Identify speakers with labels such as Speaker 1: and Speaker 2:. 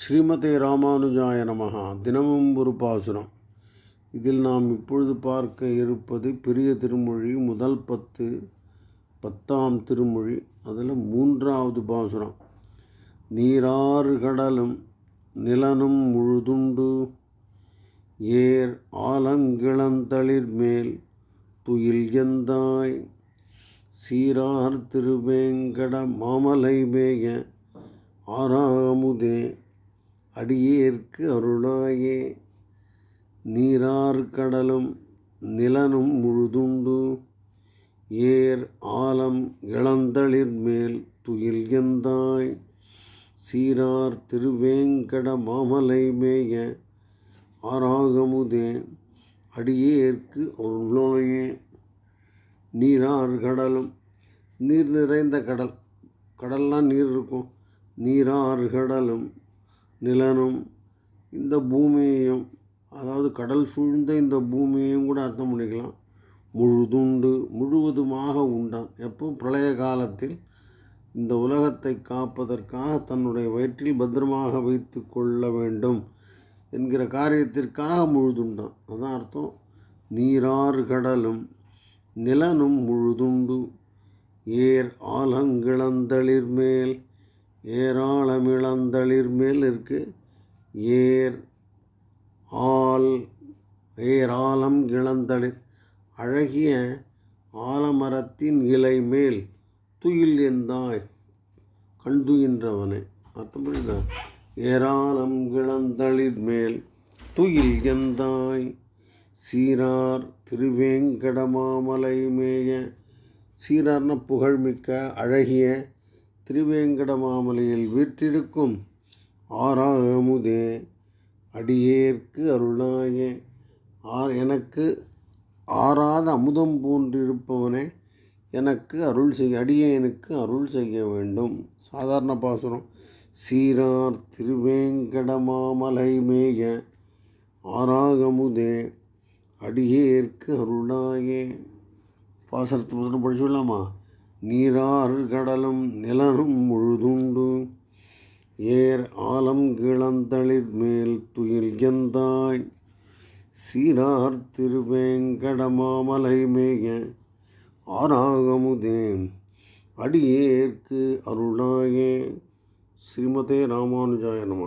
Speaker 1: ஸ்ரீமதே ராமானுஜாய நமகா தினமும் ஒரு பாசுரம். இதில் நாம் இப்பொழுது பார்க்க இருப்பது பெரிய திருமொழி முதல் பத்து பத்தாம் திருமொழி அதில் மூன்றாவது பாசுரம். நீராறு கடலும் நிலனும் முழுதுண்டு ஏர் ஆலங்கிளந்தளிர் மேல் துயில் எந்தாய்? சீரார் திருவேங்கட மாமலை மேய ஆறாமுதே அடியேற்கு அருளாயே. நீரார் கடலும் நிலனும் முழுதுண்டு. ஏர் ஆலம் இளந்தளிர் மேல் துயில் எந்தாய். சீரார் திருவேங்கட மாமலை மேய ஆராகமுதே. அடியேற்கு அருளாயே. நீரார் கடலும் நீர் நிறைந்த கடல் கடல்லாம் நீர் இருக்கும். நீரார் கடலும் நிலனும் இந்த பூமியையும் அதாவது கடல் சூழ்ந்த இந்த பூமியையும் கூட அர்த்தம் பண்ணிக்கலாம். முழுதுண்டு முழுவதுமாக உண்டான். எப்போ பிரளய காலத்தில் இந்த உலகத்தை காப்பதற்காக தன்னுடைய வயிற்றில் பத்திரமாக வைத்து கொள்ள வேண்டும் என்கிற காரியத்திற்காக முழுதுண்டான் அதான் அர்த்தம். நீரார் கடலும் நிலனும் முழுதுண்டு ஏர் ஆலங்கிளந்தளிர் மேல் ஏராளமிழந்தளிர் மேல் இருக்கு ஏர் ஆல் ஏராளம் இளந்தளிர் அழகிய ஆலமரத்தின் இலை மேல் துயில் எந்தாய்? கண்டுகின்றவனே. அர்த்தம் புரியுதா? ஏராளம் இளந்தளிர் மேல் துயில் எந்தாய்? சீரார் திருவேங்கடமாமலை மேய சீரார்ன புகழ்மிக்க அழகிய திருவேங்கடமாமலையில் வீற்றிருக்கும் ஆறாமுதே அடியேற்கு அருளாயே ஆர் எனக்கு ஆறாத அமுதம் போன்றிருப்பவனே எனக்கு அருள் செய்ய அடியேனுக்கு அருள் செய்ய வேண்டும். சாதாரண பாசுரம். சீரார் திருவேங்கடமாமலை மேய ஆறாகமுதே அடியேற்கு அருளாயே பாசரத்து முதல்ல படிச்சுடலாமா? நீராறு கடலும் நிலனும் முழுதுண்டு. ஏர் ஆலம் கிளந்தளிர் மேல் துயில் எந்தாய்? சீரார் திருவேங்கடமாமலை மேய ஆறாகமுதே அடியேற்கு அருளாயே. ஸ்ரீமதே ராமானுஜாய நம.